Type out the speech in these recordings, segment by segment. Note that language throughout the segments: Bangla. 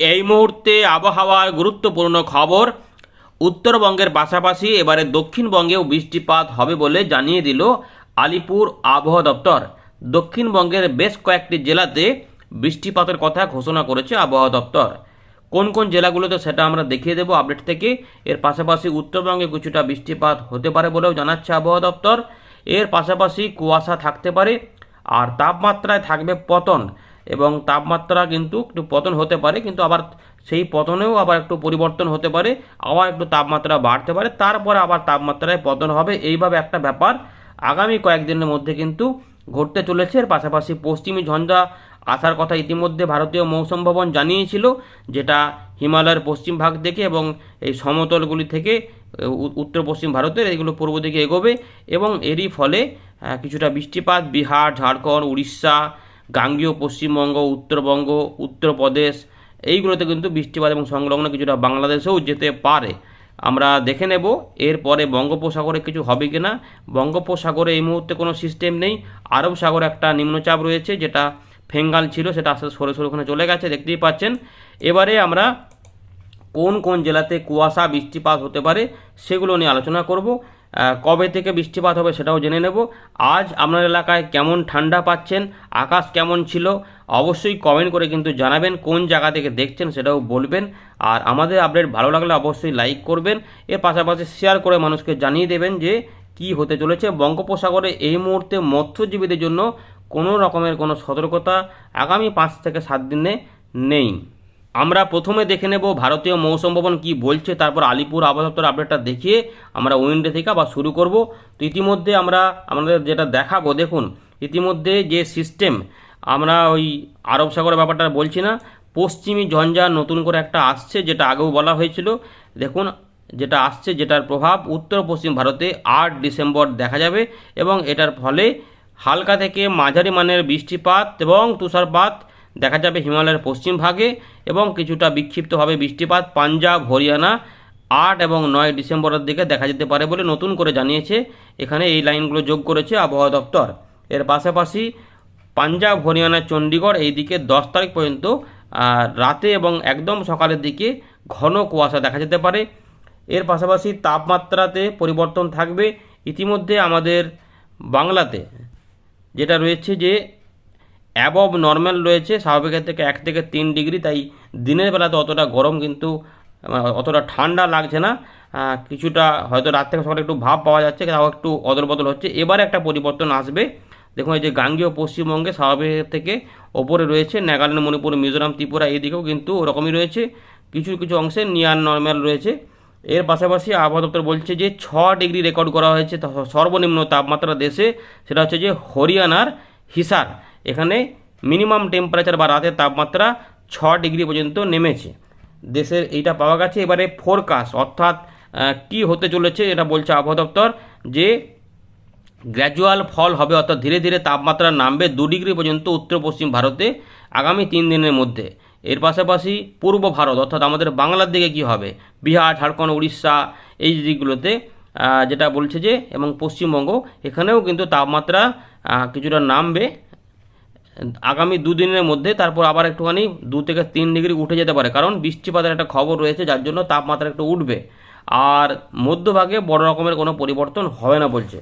এই মুহূর্তে আবহাওয়ার গুরুত্বপূর্ণ খবর, উত্তরবঙ্গের পাশাপাশি এবারে দক্ষিণবঙ্গেও বৃষ্টিপাত হবে বলে জানিয়ে দিল আলিপুর আবহাওয়া দপ্তর। দক্ষিণবঙ্গের বেশ কয়েকটি জেলাতে বৃষ্টিপাতের কথা ঘোষণা করেছে আবহাওয়া দপ্তর। কোন কোন জেলাগুলোতে সেটা আমরা দেখিয়ে দেবো আপডেট থেকে। এর পাশাপাশি উত্তরবঙ্গে কিছুটা বৃষ্টিপাত হতে পারে বলেও জানাচ্ছে আবহাওয়া দপ্তর। এর পাশাপাশি কুয়াশা থাকতে পারে। আর তাপমাত্রায় থাকবে পতন। এবং তাপমাত্রা কিন্তু একটু পতন হতে পারে, কিন্তু আবার সেই পতনেও আবার একটু পরিবর্তন হতে পারে, আবার একটু তাপমাত্রা বাড়তে পারে, তারপরে আবার তাপমাত্রায় পতন হবে। এইভাবে একটা ব্যাপার আগামী কয়েকদিনের মধ্যে কিন্তু ঘটতে চলেছে। এর পাশাপাশি পশ্চিমী ঝঞ্ঝা আসার কথা ইতিমধ্যে ভারতীয় মৌসুম ভবন জানিয়েছিল, যেটা হিমালয়ের পশ্চিম ভাগ থেকে এবং এই সমতলগুলি থেকে উত্তর পশ্চিম ভারতের, এগুলো পূর্ব দিকে এগোবে এবং এরই ফলে কিছুটা বৃষ্টিপাত বিহার, ঝাড়খণ্ড, উড়িষ্যা গাঙ্গীয়, পশ্চিমবঙ্গ, উত্তরবঙ্গ, উত্তরপ্রদেশ, এইগুলোতে কিন্তু বৃষ্টিপাত এবং সংলগ্ন কিছুটা বাংলাদেশেও যেতে পারে। আমরা দেখে নেব এরপরে বঙ্গোপসাগরে কিছু হবে কি না। বঙ্গোপসাগরে এই মুহূর্তে কোনো সিস্টেম নেই। আরব সাগরে একটা নিম্নচাপ রয়েছে, যেটা ফেঙ্গাল ছিল, সেটা আস্তে সরে সরে ওখানে চলে গেছে, দেখতেই পাচ্ছেন। এবারে আমরা কোন কোন জেলাতে কুয়াশা বৃষ্টিপাত হতে পারে, সেগুলো নিয়ে আলোচনা করব। কবে থেকে বৃষ্টিপাত হবে সেটাও জেনে নেব। আজ আপনার এলাকায় কেমন ঠান্ডা পাচ্ছেন, আকাশ কেমন ছিল, অবশ্যই কমেন্ট করে কিন্তু জানাবেন, কোন জায়গা থেকে দেখছেন সেটাও বলবেন। আর আমাদের আপডেট ভালো লাগলে অবশ্যই লাইক করবেন, এর পাশাপাশি শেয়ার করে মানুষকে জানিয়ে দেবেন যে কি হতে চলেছে। বঙ্গোপসাগরে এই মুহূর্তে মৎস্যজীবীদের জন্য কোনো রকমের কোনো সতর্কতা আগামী পাঁচ থেকে সাত দিনে নেই। আমরা প্রথমে দেখে নেব ভারতীয় মৌসুম ভবন কী বলছে, তারপর আলিপুর আবহাওয়া দপ্তর আপডেটটা দেখিয়ে আমরা উইন্ডে থেকে আবার শুরু করব। তো ইতিমধ্যে আমরা, আমাদের যেটা দেখাবো, দেখুন, ইতিমধ্যে যে সিস্টেম আমরা ওই আরব সাগরের ব্যাপারটা বলছি না, পশ্চিমী ঝঞ্ঝা নতুন করে একটা আসছে, যেটা আগেও বলা হয়েছিল। দেখুন, যেটা আসছে, যেটার প্রভাব উত্তর পশ্চিম ভারতে আট ডিসেম্বর দেখা যাবে এবং এটার ফলে হালকা থেকে মাঝারি মানের বৃষ্টিপাত এবং তুষারপাত দেখা যাবে হিমালয়ের পশ্চিম ভাগে এবং কিছুটা বিক্ষিপ্তভাবে বৃষ্টিপাত পাঞ্জাব, হরিয়ানা আট এবং নয় ডিসেম্বরের দিকে দেখা যেতে পারে বলে নতুন করে জানিয়েছে এখানে এই লাইনগুলো যোগ করেছে আবহাওয়া দপ্তর। এর পাশাপাশি পাঞ্জাব, হরিয়ানা, চণ্ডীগড় এই দিকে দশ তারিখ পর্যন্ত রাতে এবং একদম সকালের দিকে ঘন কুয়াশা দেখা যেতে পারে। এর পাশাপাশি তাপমাত্রাতে পরিবর্তন থাকবে। ইতিমধ্যে আমাদের বাংলাতে যেটা রয়েছে যে অ্যাবভ নর্মাল রয়েছে স্বাভাবিকের থেকে এক থেকে তিন ডিগ্রি, তাই দিনের বেলাতে অতটা গরম কিন্তু অতটা ঠান্ডা লাগছে না। কিছুটা হয়তো রাত থেকে সকালে একটু ভাব পাওয়া যাচ্ছে, তাও একটু অদল বদল হচ্ছে। এবারে একটা পরিবর্তন আসবে। দেখুন, এই যে গাঙ্গীয় পশ্চিমবঙ্গে স্বাভাবিকের থেকে ওপরে রয়েছে, নাগাল্যান্ড, মণিপুর, মিজোরাম, ত্রিপুরা এইদিকেও কিন্তু ওরকমই রয়েছে। কিছু কিছু অংশে নিয়ার নর্মাল রয়েছে। এর পাশাপাশি আবহাওয়া দপ্তর বলছে যে, ছ ডিগ্রি রেকর্ড করা হয়েছে সর্বনিম্ন তাপমাত্রা দেশে, সেটা হচ্ছে যে হরিয়ানার হিসার। এখানে মিনিমাম টেম্পারেচার বা রাতের তাপমাত্রা ছ ডিগ্রি পর্যন্ত নেমেছে। দেশের এইটা পাওয়া গেছে। এবারে ফোরকাস্ট অর্থাৎ কি হতে চলেছে এটা বলছে আবহাওয়া দপ্তর, যে গ্র্যাজুয়াল ফল হবে, অর্থাৎ ধীরে ধীরে তাপমাত্রা নামবে দু ডিগ্রি পর্যন্ত উত্তর পশ্চিম ভারতে আগামী তিন দিনের মধ্যে। এর পাশাপাশি পূর্ব ভারত, অর্থাৎ আমাদের বাংলার দিকে কি হবে? বিহার, ঝাড়খণ্ড, উড়িষ্যা, এই দিকগুলোতে যেটা বলছে যে, এবং পশ্চিমবঙ্গ, এখানেও কিন্তু তাপমাত্রা কিছুটা নামবে। আগামী দুদিনের মধ্যে তারপর আবার একটুখানি দু থেকে তিন ডিগ্রি উঠে যেতে পারে। কারণ বৃষ্টিপাতের একটা খবর রয়েছে, যার জন্য তাপমাত্রা একটু উঠবে। আর মধ্যভাগে বড় রকমের কোনো পরিবর্তন হবে না বলছে।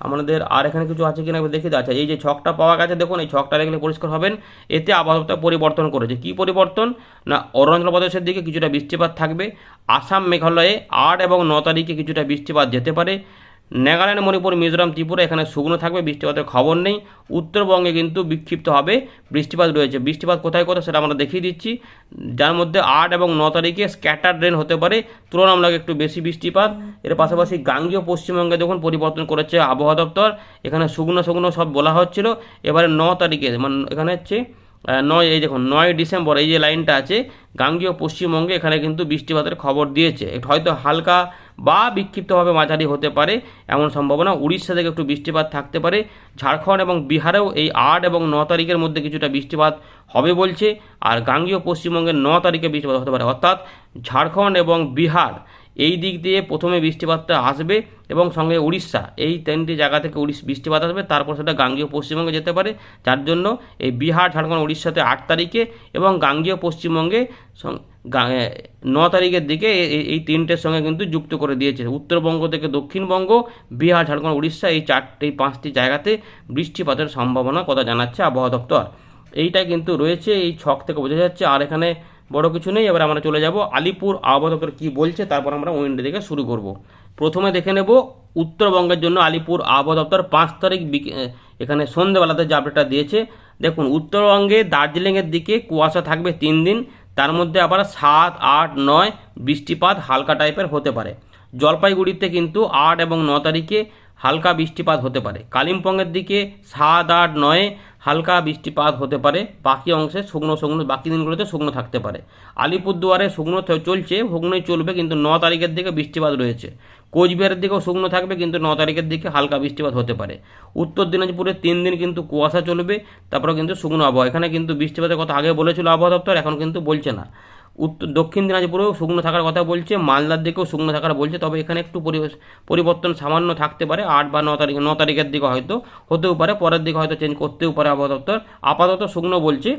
আমাদের আর এখানে কিছু আছে কিনা দেখি আচ্ছা এই যে ছকটা পাওয়া গেছে, দেখুন, এই ছকটা দেখলে পরিষ্কার হবেন। এতে আবহাওয়া পরিবর্তন করেছে। কি পরিবর্তন? না, অরুণাচল প্রদেশের দিকে কিছুটা বৃষ্টিপাত থাকবে। আসাম, মেঘালয়ে আট এবং ন তারিখে কিছুটা বৃষ্টিপাত যেতে পারে। নাগাল্যান্ড, মণিপুর, মিজোরাম, ত্রিপুরা এখানে শুকনো থাকবে, বৃষ্টিপাতের খবর নেই। উত্তরবঙ্গে কিন্তু বিক্ষিপ্ত হবে বৃষ্টিপাত রয়েছে। বৃষ্টিপাত কোথায় কোথায় সেটা আমরা দেখিয়ে দিচ্ছি। যার মধ্যে আট এবং ন তারিখে স্ক্যাটার ড্রেন হতে পারে, তুলনামূলক একটু বেশি বৃষ্টিপাত। এর পাশাপাশি গাঙ্গীয় পশ্চিমবঙ্গে যখন পরিবর্তন করেছে আবহাওয়া দপ্তর। এখানে শুকনো শুকনো সব বলা হচ্ছিল। এবারে ন তারিখে মানে এখানে হচ্ছে নয়, এই দেখুন, নয় ডিসেম্বর, এই যে লাইনটা আছে, গাঙ্গীয় পশ্চিমবঙ্গে এখানে কিন্তু বৃষ্টিপাতের খবর দিয়েছে। হয়তো হালকা বা বিক্ষিপ্তভাবে মাঝারি হতে পারে, এমন সম্ভাবনা। উড়িষ্যা থেকে একটু বৃষ্টিপাত থাকতে পারে। ঝাড়খণ্ড এবং বিহারেও এই আট এবং ন তারিখের মধ্যে কিছুটা বৃষ্টিপাত হবে বলছে। আর গাঙ্গীয় পশ্চিমবঙ্গের ন তারিখে বৃষ্টিপাত হতে পারে। অর্থাৎ ঝাড়খণ্ড এবং বিহার এই দিক দিয়ে প্রথমে বৃষ্টিপাতটা আসবে এবং সঙ্গে উড়িষ্যা, এই তিনটি জায়গা থেকে উড়িষ্যা বৃষ্টিপাত আসবে, তারপর সেটা গাঙ্গীয় পশ্চিমবঙ্গে যেতে পারে। যার জন্য এই বিহার, ঝাড়খণ্ড, উড়িষ্যাতে আট তারিখে এবং গাঙ্গীয় পশ্চিমবঙ্গে ন তারিখের দিকে এই তিনটের সঙ্গে কিন্তু যুক্ত করে দিয়েছে। উত্তরবঙ্গ থেকে দক্ষিণবঙ্গ, বিহার, ঝাড়খণ্ড, উড়িষ্যা এই চারটি, পাঁচটি জায়গাতে বৃষ্টিপাতের সম্ভাবনা কথা জানাচ্ছে আবহাওয়া দপ্তর। এইটা কিন্তু রয়েছে, এই ছক থেকে বোঝা যাচ্ছে। আর এখানে বড় কিছু নেই, এবার আমরা চলে যাব আলিপুর আবহাওয়া দপ্তর কী বলছে, তারপর আমরা উইন্ডে দিকে শুরু করব। প্রথমে দেখে নেব উত্তরবঙ্গের জন্য আলিপুর আবহাওয়া দপ্তর পাঁচ তারিখ এখানে সন্ধ্যেবেলাতে যে আপডেটটা দিয়েছে। দেখুন, উত্তরবঙ্গে দার্জিলিংয়ের দিকে কুয়াশা থাকবে তিন দিন, তার মধ্যে আবার সাত, আট, নয় বৃষ্টিপাত হালকা টাইপের হতে পারে। জলপাইগুড়িতে কিন্তু আট এবং ন তারিখে হালকা বৃষ্টিপাত হতে পারে। কালিম্পংয়ের দিকে সাত, আট, নয়ে হালকা বৃষ্টিপাত হতে পারে, বাকি অংশে শুকনো শুকনো, বাকি দিনগুলোতে শুকনো থাকতে পারে। আলিপুরদুয়ারে শুকনো চলছে, শুকনোই চলবে, কিন্তু ন তারিখের দিকে বৃষ্টিপাত রয়েছে। কোচবিহারের দিকেও শুকনো থাকবে, কিন্তু ন তারিখের দিকে হালকা বৃষ্টিপাত হতে পারে। উত্তর দিনাজপুরে তিন দিন কিন্তু কুয়াশা চলবে তারপরে কিন্তু শুকনো আবহাওয়া। এখানে কিন্তু বৃষ্টিপাতের কথা আগে বলেছিল আবহাওয়া দপ্তর, এখন কিন্তু বলছে না। উত্তর, দক্ষিণ দিনাজপুরেও শুকনো থাকার কথা বলছে, মালদার দিকেও শুকনো থাকার বলছে, তবে এখানে একটু পরিবর্তন সামান্য থাকতে পারে, আট বা ন তারিখ, ন তারিখের দিকে হয়তো, হতেও পারে, পরের দিকে হয়তো চেঞ্জ করতেও পারে দপ্তর। আপাতত শুকনো বলছে।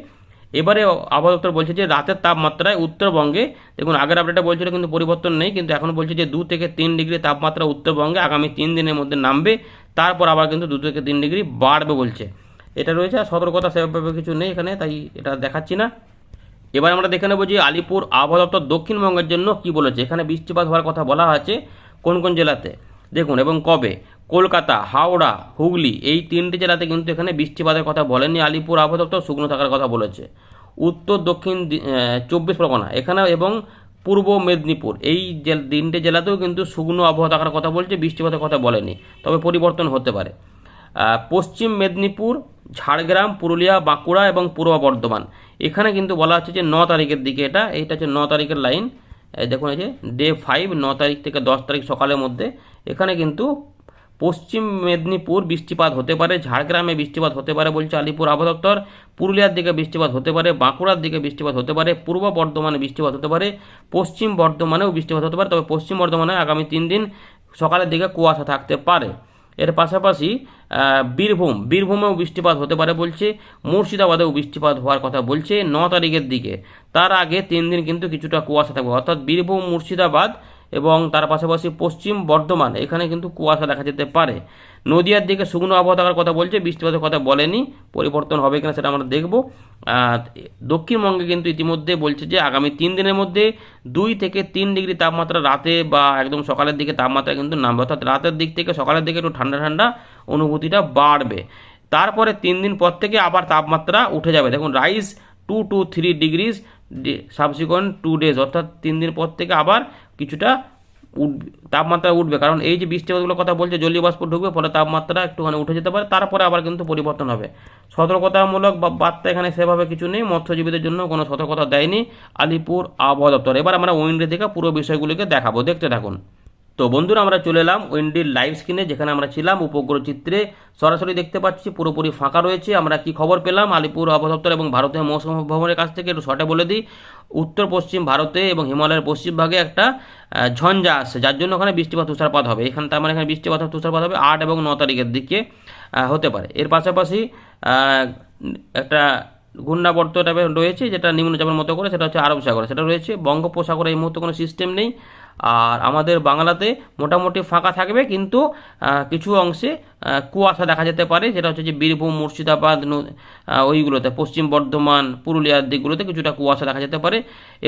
এবারে আবহাওয়া দপ্তর বলছে যে, রাতের তাপমাত্রায় উত্তরবঙ্গে, দেখুন আগের আপডেটে বলছিল কিন্তু পরিবর্তন নেই, কিন্তু এখন বলছে যে, দু থেকে তিন ডিগ্রি তাপমাত্রা উত্তরবঙ্গে আগামী তিন দিনের মধ্যে নামবে, তারপর আবার কিন্তু দু থেকে তিন ডিগ্রি বাড়বে বলছে। এটা রয়েছে, আর সতর্কতা সেভাবে কিছু নেই এখানে, তাই এটা দেখাচ্ছি না। এবার আমরা দেখে নেব যে আলিপুর আবহাওয়া দপ্তর দক্ষিণবঙ্গের জন্য কি বলেছে। এখানে বৃষ্টিপাত হওয়ার কথা বলা আছে কোন কোন জেলাতে। দেখুন, এবং কবে? কলকাতা, হাওড়া, হুগলি এই তিনটি জেলাতে কিন্তু এখানে বৃষ্টিপাতের কথা বলেনি আলিপুর আবহাওয়া দপ্তর, শুকনো থাকার কথা বলেছে। উত্তর, দক্ষিণ চব্বিশ পরগনা এখানে এবং পূর্ব মেদিনীপুর এই তিনটে জেলাতেও কিন্তু শুকনো আবহাওয়া থাকার কথা বলছে, বৃষ্টিপাতের কথা বলেনি। তবে পরিবর্তন হতে পারে। পশ্চিম মেদিনীপুর, ঝাড়গ্রাম, পুরুলিয়া, বাঁকুড়া এবং পূর্ব বর্ধমান এখানে কিন্তু বলা হচ্ছে যে ন তারিখের দিকে এটা, এইটা হচ্ছে ন তারিখের লাইন। দেখুন এই যে ডে ফাইভ ন তারিখ থেকে দশ তারিখ সকালের মধ্যে। এখানে কিন্তু পশ্চিম মেদিনীপুর বৃষ্টিপাত হতে পারে, ঝাড়গ্রামে বৃষ্টিপাত হতে পারে বলছে আলিপুর আবহাওয়া দপ্তর, পুরুলিয়ার দিকে বৃষ্টিপাত হতে পারে, বাঁকুড়ার দিকে বৃষ্টিপাত হতে পারে, পূর্ব বর্ধমানে বৃষ্টিপাত হতে পারে, পশ্চিম বর্ধমানেও বৃষ্টিপাত হতে পারে, তবে পশ্চিম বর্ধমানে আগামী তিন দিন সকালের দিকে কুয়াশা থাকতে পারে। এর পাশাপাশি বীরভূম, বীরভূমেও বৃষ্টিপাত হতে পারে বলছে, মুর্শিদাবাদেও বৃষ্টিপাত হওয়ার কথা বলছে ন তারিখের দিকে। তার আগে তিন দিন কিন্তু কিছুটা কুয়াশা থাকবে। অর্থাৎ বীরভূম, মুর্শিদাবাদ এবং তার পাশাপাশি পশ্চিম বর্ধমান, এখানে কিন্তু কুয়াশা দেখা যেতে পারে। নদিয়ার দিকে শুকনো আবহাওয়া কথা বলছে, বৃষ্টিপাতের কথা বলেনি, পরিবর্তন হবে কিনা সেটা আমরা দেখব। দক্ষিণবঙ্গে কিন্তু ইতিমধ্যে বলছে যে আগামী তিন দিনের মধ্যে দুই থেকে তিন ডিগ্রি তাপমাত্রা রাতে বা একদম সকালের দিকে তাপমাত্রা কিন্তু নামবে। অর্থাৎ রাতের দিক থেকে সকালের দিকে একটু ঠান্ডা ঠান্ডা অনুভূতিটা বাড়বে। তারপরে তিন দিন পর থেকে আবার তাপমাত্রা উঠে যাবে। দেখুন rise to two three degrees subsequent two days অর্থাৎ তিন দিন পর থেকে আবার কিছুটা উঠবে তাপমাত্রা উঠবে। কারণ এই যে বৃষ্টিপাতগুলোর কথা বলছে, জলীয় বাষ্প ঢুকবে, ফলে তাপমাত্রা একটুখানি উঠে যেতে পারে, তারপরে আবার কিন্তু পরিবর্তন হবে। সতর্কতামূলক বা, বার্তা এখানে সেভাবে কিছু নেই, মৎস্যজীবীদের জন্য কোনো সতর্কতা দেয়নি আলিপুর আবহাওয়া দপ্তর। এবার আমরা উইন্ডের থেকে পুরো বিষয়গুলিকে দেখাবো। দেখতে থাকুন। তো বন্ধুরা, আমরা চলে এলাম উইন্ডির লাইভ স্ক্রিনে যেখানে আমরা ছিলাম উপগ্রহ চিত্রে সরাসরি দেখতে পাচ্ছি, পুরোপুরি ফাঁকা রয়েছে। আমরা কি খবর পেলাম? আলিপুর আবহাওয়া দপ্তর এবং ভারতীয় মৌসুম ভবনের কাছ থেকে একটু শর্টে বলে দিই। উত্তর, পশ্চিম ভারতে এবং হিমালয়ের পশ্চিম ভাগে একটা ঝঞ্ঝা আসছে, যার জন্য ওখানে বৃষ্টিপাত, তুষারপাত হবে। এখানে তার মানে এখানে বৃষ্টিপাত, তুষারপাত হবে আট এবং ন তারিখের দিকে হতে পারে। এর পাশাপাশি একটা ঘূর্ণাবর্ত টাইপের রয়েছে, যেটা নিম্নচাপের মতো করে, সেটা হচ্ছে আরব সাগরে। সেটা রয়েছে বঙ্গোপসাগরে। এই মুহূর্তে কোনো সিস্টেম নেই। আর আমাদের বাংলাতে মোটামুটি ফাঁকা থাকবে কিন্তু কিছু অংশে কুয়াশা দেখা যেতে পারে, যেটা হচ্ছে যে বীরভূম, মুর্শিদাবাদ ওইগুলোতে, পশ্চিম বর্ধমান, পুরুলিয়ার দিকগুলোতে কিছুটা কুয়াশা দেখা যেতে পারে।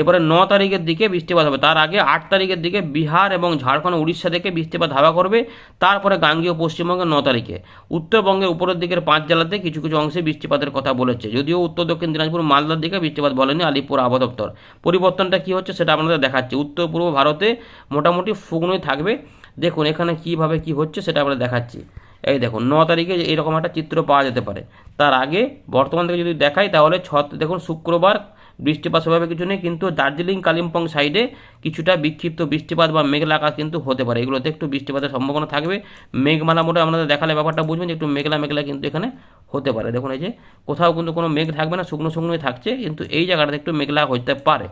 এবারে ন তারিখের দিকে বৃষ্টিপাত হবে। তার আগে আট তারিখের দিকে বিহার এবং ঝাড়খণ্ড, উড়িষ্যা থেকে বৃষ্টিপাত হাওয়া করবে। তারপরে গাঙ্গীয় পশ্চিমবঙ্গে ন তারিখে। উত্তরবঙ্গের উপরের দিকের পাঁচ জেলাতে কিছু কিছু অংশে বৃষ্টিপাতের কথা বলেছে। যদিও উত্তর দক্ষিণ দিনাজপুর, মালদার দিকে বৃষ্টিপাত বলেনি আলিপুর আবহাওয়া দপ্তর। পরিবর্তনটা কি হচ্ছে সেটা আপনাদের দেখাচ্ছে। উত্তর পূর্ব ভারতে মোটামুটি শুকনোই থাকবে। দেখুন এখানে কীভাবে কি হচ্ছে সেটা আমরা দেখাচ্ছি। এই দেখুন, ন তারিখে এরকম একটা চিত্র পাওয়া যেতে পারে। তার আগে বর্তমান থেকে যদি দেখাই, তাহলে ছ, দেখুন, শুক্রবার বৃষ্টিপাত সেভাবে কিছু নেই, কিন্তু দার্জিলিং, কালিম্পং সাইডে কিছুটা বিক্ষিপ্ত বৃষ্টিপাত বা মেঘলা আকাশ কিন্তু হতে পারে। এগুলোতে একটু বৃষ্টিপাতের সম্ভাবনা থাকবে। মেঘমালা মোটে আপনাদের দেখালে ব্যাপারটা বুঝবেন যে একটু মেঘলা মেঘলা কিন্তু এখানে হতে পারে। দেখুন, এই যে কোথাও কিন্তু কোনো মেঘ থাকবে না, শুকনো শুকনোই থাকছে, কিন্তু এই জায়গাটাতে একটু মেঘলা হতে পারে।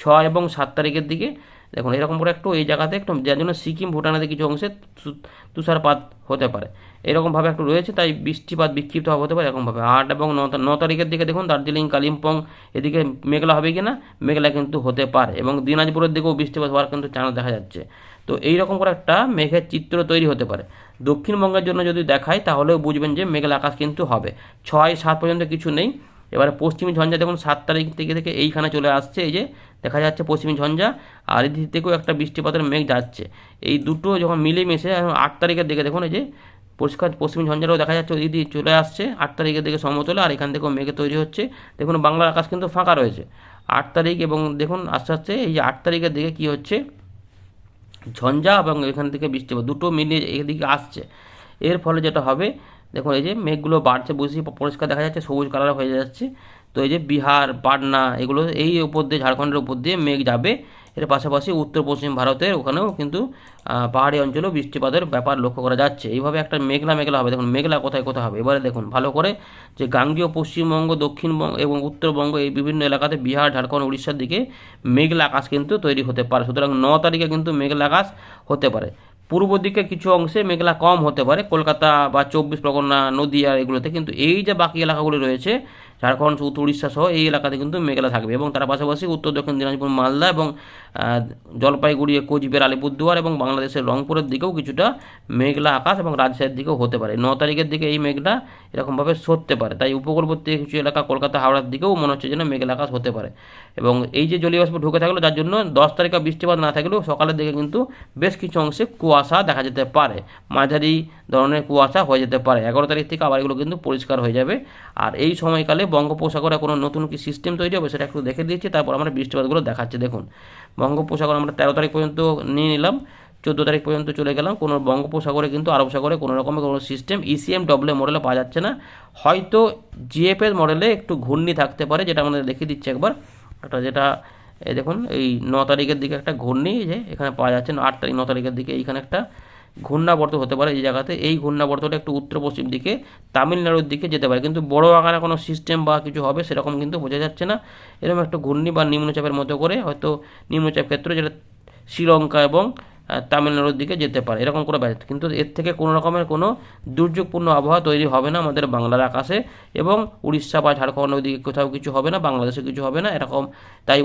ছয় এবং সাত তারিখের দিকে দেখুন, এরকম করে একটু এই জায়গাতে একটু যার জন্য সিকিম ভুটানের কিছু অংশে তুষারপাত হতে পারে। এরকমভাবে একটু রয়েছে, তাই বৃষ্টিপাত বিক্ষিপ্ত হতে পারে এরকমভাবে। আট এবং ন তারিখের দিকে দেখুন, দার্জিলিং, কালিম্পং এদিকে মেঘলা হবে কি না মেঘলা কিন্তু হতে পারে এবং দিনাজপুরের দিকেও বৃষ্টিপাত হওয়ার কিন্তু চান্স দেখা যাচ্ছে। তো এই রকম করে একটা মেঘের চিত্র তৈরি হতে পারে। দক্ষিণবঙ্গের জন্য যদি দেখায় তাহলেও বুঝবেন যে মেঘলা আকাশ কিন্তু হবে। ছয় সাত পর্যন্ত কিছু নেই। এবারে পশ্চিমী ঝঞ্ঝা দেখুন, সাত তারিখ থেকে থেকে এইখানে চলে আসছে, এই যে দেখা যাচ্ছে পশ্চিমী ঝঞ্ঝা, আর এদিক থেকেও একটা বৃষ্টিপাতের মেঘ যাচ্ছে। এই দুটো যখন মিলেমিশে আট তারিখের দিকে দেখুন, এই যে পরিষ্কার পশ্চিমী ঝঞ্ঝাটাও দেখা যাচ্ছে দিকে চলে আসছে, আট তারিখের দিকে সমতলে, আর এখান থেকেও মেঘে তৈরি হচ্ছে। দেখুন, বাংলার আকাশ কিন্তু ফাঁকা রয়েছে। আট তারিখ এবং দেখুন, আস্তে আস্তে এই যে আট তারিখের দিকে কী হচ্ছে, ঝঞ্ঝা এবং এখান থেকে বৃষ্টিপাত, দুটো মিলিয়ে এদিকে আসছে। এর ফলে যেটা হবে দেখুন, এই যে মেঘগুলো বাড়ছে বুঝি পরিষ্কার দেখা যাচ্ছে, সবুজ কালার হয়ে যাচ্ছে। তো এই যে বিহার, পাটনা, এগুলো এই উপর দিয়ে, ঝাড়খণ্ডের উপর দিয়ে মেঘ যাবে। এর পাশাপাশি উত্তর পশ্চিম ভারতের ওখানেও কিন্তু পাহাড়ি অঞ্চলেও বৃষ্টিপাতের ব্যাপার লক্ষ্য করা যাচ্ছে। এইভাবে একটা মেঘলা মেঘলা হবে। দেখুন, মেঘলা কোথায় কোথায় হবে? এবারে দেখুন, ভালো করে যে গাঙ্গীয়, পশ্চিমবঙ্গ, দক্ষিণবঙ্গ এবং উত্তরবঙ্গ, এই বিভিন্ন এলাকাতে বিহার, ঝাড়খণ্ড, উড়িষ্যার দিকে মেঘলা আকাশ কিন্তু তৈরি হতে পারে। সুতরাং ন তারিখে কিন্তু মেঘলা আকাশ হতে পারে। পূর্ব দিকে কিছু অংশে মেঘলা কম হতে পারে, কলকাতা বা চব্বিশ পরগনা, নদীয়া এগুলোতে। কিন্তু এই যে বাকি এলাকাগুলি রয়েছে ঝাড়খণ্ড উত্তর উড়িষ্যা সহ এই এলাকাতে কিন্তু মেঘলা থাকবে এবং তার পাশাপাশি উত্তর দক্ষিণ দিনাজপুর, মালদা এবং জলপাইগুড়ি, কোচবিহার, আলিপুরদুয়ার এবং বাংলাদেশের রংপুরের দিকেও কিছুটা মেঘলা আকাশ এবং রাজশাহীর দিকেও হতে পারে। ন তারিখের দিকে এই মেঘটা এরকমভাবে সরতে পারে। তাই উপকূলবর্তী কিছু এলাকা, কলকাতা, হাওড়ার দিকেও মনে হচ্ছে যেন মেঘলা আকাশ হতে পারে এবং এই যে জলীয় বাষ্প ঢুকে থাকল যার জন্য দশ তারিখে বৃষ্টিপাত না থাকলেও সকালের দিকে কিন্তু বেশ কিছু অংশে কুয়াশা দেখা যেতে পারে। মাঝারি ধরনের কুয়াশা হয়ে যেতে পারে। এগারো তারিখ থেকে আবার এগুলো কিন্তু পরিষ্কার হয়ে যাবে। আর এই সময়কালে বঙ্গোপসাগরে কোনো নতুন কি সিস্টেম তৈরি হবে সেটা একটু দেখে দিচ্ছি, তারপর আমরা বৃষ্টিপাতগুলো দেখাচ্ছি। দেখুন, বঙ্গোপসাগর আমরা তেরো তারিখ পর্যন্ত নিয়ে নিলাম, চোদ্দ তারিখ পর্যন্ত চলে গেলাম। কোনো বঙ্গোপসাগরে কিন্তু আরব সাগরে কোনো রকমের কোনো সিস্টেম ইসিএম ডব্লিউ মডেলে পাওয়া যাচ্ছে না। হয়তো জিএফএস মডেলে একটু ঘূর্ণি থাকতে পারে, যেটা আমাদের দেখিয়ে দিচ্ছে একবার। একটা যেটা, এই দেখুন, এই ন তারিখের দিকে একটা ঘূর্ণি যে এখানে পাওয়া যাচ্ছে, আট তারিখ, ন তারিখের দিকে এইখানে একটা ঘূর্ণাবর্ত হতে পারে এই জায়গাতে। এই ঘূর্ণাবর্তটা একটু উত্তর পশ্চিম দিকে, তামিলনাড়ুর দিকে যেতে পারে। কিন্তু বড় আকারে কোনো সিস্টেম বা কিছু হবে সেরকম কিন্তু বোঝা যাচ্ছে না। এরকম একটা ঘূর্ণি বা নিম্নচাপের মতো করে হয়তো নিম্নচাপ ক্ষেত্র যেটা শ্রীলঙ্কা এবং তামিলনাড়ুর দিকে যেতে পারে। এরকম করে ব্যাস কিন্তু এর থেকে কোনো রকমের কোনো দুর্যোগপূর্ণ আবহাওয়া তৈরি হবে না আমাদের বাংলার আকাশে এবং উড়িষ্যা বা ঝাড়খণ্ড ওইদিকে কোথাও কিছু হবে না, বাংলাদেশে কিছু হবে না, এরকম। তাই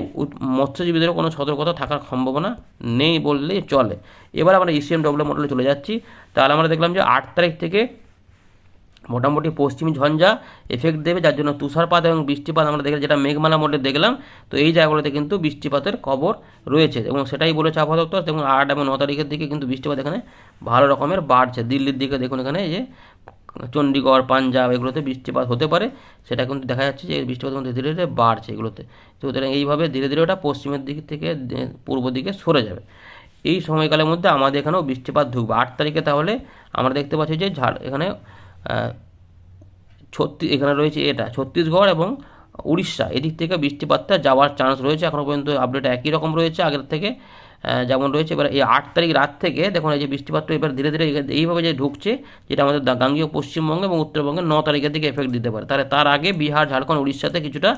মৎস্যজীবীদেরও কোনো সতর্কতা থাকার সম্ভাবনা নেই বললেই চলে। এবার আমরা ইসিএম ডব্লিউ মডেলে চলে যাচ্ছি। তাহলে আমরা দেখলাম যে আট তারিখ থেকে মোটামুটি পশ্চিম ঝঞ্ঝা এফেক্ট দেবে, যার জন্য তুষারপাত এবং বৃষ্টিপাত আমরা দেখলাম যেটা মেঘমালা মোডে দেখলাম, তো এই জায়গাগুলোতে কিন্তু বৃষ্টিপাতের খবর রয়েছে। এবং সেটাই বলেছে আবহাওয়া দপ্তর দেখুন আট এবং ন তারিখের দিকে কিন্তু বৃষ্টিপাত এখানে ভালো রকমের বাড়ছে। দিল্লির দিকে দেখুন এখানে যে চণ্ডীগড় পাঞ্জাব, এগুলোতে বৃষ্টিপাত হতে পারে। সেটা কিন্তু দেখা যাচ্ছে যে বৃষ্টিপাত কিন্তু ধীরে ধীরে বাড়ছে এগুলোতে। সুতরাং এইভাবে ধীরে ধীরে ওটা পশ্চিমের দিক থেকে পূর্ব দিকে সরে যাবে। এই সময়কালের মধ্যে আমাদের এখানেও বৃষ্টিপাত ঢুকবে। আট তারিখে তাহলে আমরা দেখতে পাচ্ছি যে ঝাড় এখানে ছত্তিশ এখানে রয়েছে এটা, ছত্তিশগড় এবং উড়িষ্যা। এদিক থেকে বৃষ্টিপাতটা যাওয়ার চান্স রয়েছে। এখনও পর্যন্ত আপডেট একই রকম রয়েছে। আগের থেকে যেমন রয়েছে। এবার এই আট তারিখ রাত থেকে দেখুন, এই যে বৃষ্টিপাতটা এবার ধীরে ধীরে এইভাবে যে ঢুকছে, যেটা আমাদের গাঙ্গীয় পশ্চিমবঙ্গ এবং উত্তরবঙ্গে ন তারিখের দিকে এফেক্ট দিতে পারে। তাহলে তার আগে বিহার, ঝাড়খণ্ড, উড়িষ্যাতে কিছুটা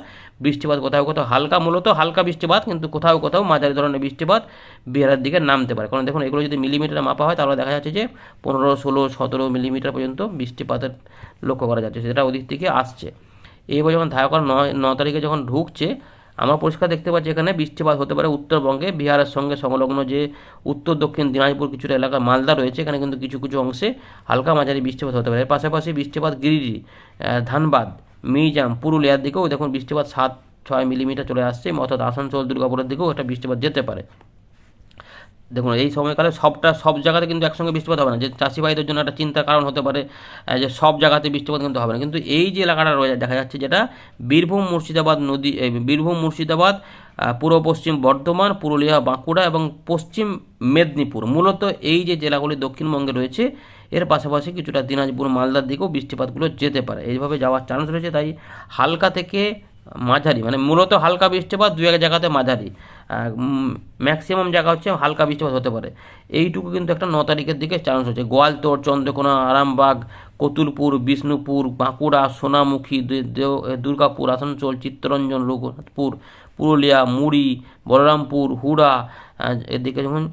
বৃষ্টিপাত, কোথাও কোথাও হালকা, মূলত হালকা বৃষ্টিপাত, কিন্তু কোথাও কোথাও মাঝারি ধরনের বৃষ্টিপাত বিহারের দিকে নামতে পারে। কারণ দেখুন, এগুলো যদি মিলিমিটারে মাপা হয়, তাহলে দেখা যাচ্ছে যে পনেরো, ষোলো, সতেরো মিলিমিটার পর্যন্ত বৃষ্টিপাতের লক্ষ্য করা যাচ্ছে, সেটা ওদিক থেকে আসছে। এইবার যখন ধারকর নয় ন তারিখে যখন ঢুকছে আমরা পরিষ্কার দেখতে পাচ্ছি এখানে বৃষ্টিপাত হতে পারে উত্তরবঙ্গে, বিহারের সঙ্গে সংলগ্ন যে উত্তর দক্ষিণ দিনাজপুর কিছুটা এলাকা মালদা রয়েছে, এখানে কিন্তু কিছু কিছু অংশে হালকা মাঝারি বৃষ্টিপাত হতে পারে। এর পাশাপাশি বৃষ্টিপাত গিরিডি ধানবাদ মিজাম পুরুলিয়ার দিকেও দেখুন বৃষ্টিপাত সাত ছয় মিলিমিটার চলে আসছে, অর্থাৎ আসানসোল, দুর্গাপুরের দিকেও একটা বৃষ্টিপাত যেতে পারে। দেখুন, এই সময়কালে সবটা, সব জায়গাতে কিন্তু একসঙ্গে বৃষ্টিপাত হবে না। যে চাষি ভাইদের জন্য একটা চিন্তার কারণ হতে পারে যে সব জায়গাতে বৃষ্টিপাত কিন্তু হবে না। কিন্তু এই যে এলাকাটা রয়ে, দেখা যাচ্ছে যেটা, বীরভূম মুর্শিদাবাদ নদী বীরভূম মুর্শিদাবাদ পূর্ব পশ্চিম বর্ধমান, পুরুলিয়া, বাঁকুড়া এবং পশ্চিম মেদিনীপুর। মূলত এই যে জেলাগুলি দক্ষিণবঙ্গে রয়েছে, এর পাশাপাশি কিছুটা দিনাজপুর, মালদার দিকেও বৃষ্টিপাতগুলো যেতে পারে। এইভাবে যাওয়ার চান্স রয়েছে, তাই হালকা থেকে মাঝারি মানে মূলত হালকা বৃষ্টিপাত দু এক জায়গাতে মাঝারি। ম্যাক্সিমাম জায়গা হচ্ছে হালকা বৃষ্টিপাত হতে পারে। এইটুকু কিন্তু একটা ন তারিখের দিকে চান্স হচ্ছে। গোয়ালতোড় চন্দ্রকোনা আরামবাগ কতুলপুর বিষ্ণুপুর বাঁকুড়া সোনামুখী দুর্গাপুর আসানসোল চিত্তরঞ্জন রঘুনাথপুর পুরুলিয়া মুড়ি বলরামপুর হুড়া এদিকে যেমন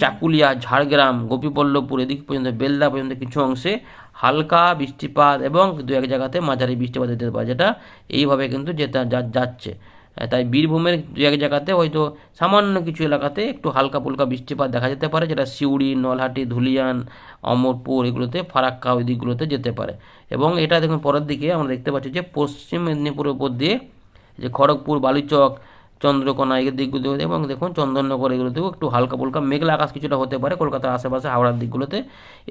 চাকুলিয়া ঝাড়গ্রাম গোপীবল্লভপুর এদিক পর্যন্ত বেলদা পর্যন্ত কিছু অংশে হালকা বৃষ্টিপাত এবং দু এক জায়গাতে মাঝারি বৃষ্টিপাত হতে পারে, যেটা এইভাবে কিন্তু যেতে যা- যাচ্ছে। তাই বীরভূমের দু এক জায়গাতে হয়তো সামান্য কিছু এলাকাতে একটু হালকা ফুলকা বৃষ্টিপাত দেখা যেতে পারে, যেটা সিউড়ি, নলহাটি, ধুলিয়ান, অমরপুর এগুলোতে, ফারাক্কা ওই দিকগুলোতে যেতে পারে। এবং এটা দেখুন পরের দিকে আমরা দেখতে পাচ্ছি যে পশ্চিম মেদিনীপুরের উপর দিয়ে যে খড়গপুর, বালুচক চন্দ্রকোনা এই দিকগুলো এবং দেখুন চন্দননগর এগুলোতেও একটু হালকা ফুলকা মেঘলা আকাশ কিছুটা হতে পারে, কলকাতার আশেপাশে হাওড়ার দিকগুলোতে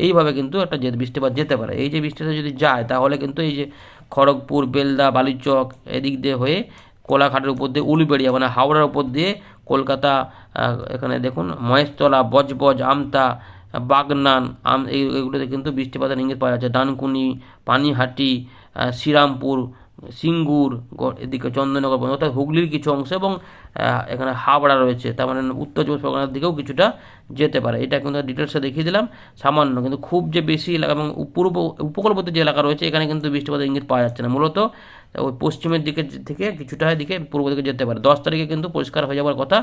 এইভাবে কিন্তু একটা যে বৃষ্টিপাত যেতে পারে। এই যে বৃষ্টিটা যদি যায়, তাহলে কিন্তু এই যে খড়গপুর, বেলদা, বালিচক এদিক দিয়ে হয়ে কোলাঘাটের উপর দিয়ে উলবেড়িয়া মানে হাওড়ার উপর দিয়ে কলকাতা এখানে দেখুন মহেশতলা, বজবজ, আমতা, বাগনান, আম, এই, এগুলোতে কিন্তু বৃষ্টিপাতের ইঙ্গিত পাওয়া যাচ্ছে। ডানকুনি, পানিহাটি শ্রীরামপুর সিঙ্গুর এদিকে চন্দননগর পর্যন্ত অর্থাৎ হুগলির কিছু অংশ এবং এখানে হাবড়া রয়েছে। তার মানে উত্তর চব্বিশ পরগনার দিকেও কিছুটা যেতে পারে। এটা কিন্তু ডিটেলসে দেখিয়ে দিলাম। সামান্য, কিন্তু খুব যে বেশি এলাকা এবং পূর্ব, উপকূলবর্তী যে এলাকা রয়েছে, এখানে কিন্তু বৃষ্টিপাতের ইঙ্গিত পাওয়া যাচ্ছে না। মূলত ওই পশ্চিমের দিকে থেকে কিছুটা দিকে পূর্ব দিকে যেতে পারে। দশ তারিখে কিন্তু পরিষ্কার হয়ে যাওয়ার কথা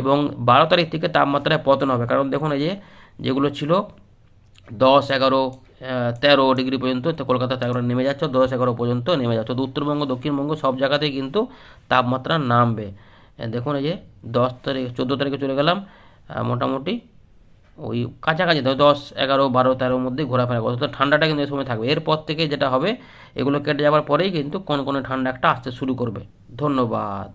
এবং বারো তারিখ থেকে তাপমাত্রায় পতন হবে। কারণ দেখুন, এই যে যেগুলো ছিল দশ, এগারো তেরো ডিগ্রি পর্যন্ত কলকাতা এগারো নেমে যাচ্ছে, দশ এগারো পর্যন্ত নেমে যাচ্ছে। উত্তরবঙ্গ, দক্ষিণবঙ্গ সব জায়গাতেই কিন্তু তাপমাত্রা নামবে। দেখুন এই যে দশ তারিখ, চোদ্দ তারিখে চলে গেলাম। মোটামুটি ওই কাছাকাছি, ধরো দশ, এগারো, বারো, তেরোর মধ্যে ঘোরাফেরা করছে তো ঠান্ডাটা কিন্তু এই সময় থাকবে। এরপর থেকে যেটা হবে, এগুলো কেটে যাওয়ার পরেই কিন্তু কোন কোন ঠান্ডা একটা আসতে শুরু করবে। ধন্যবাদ।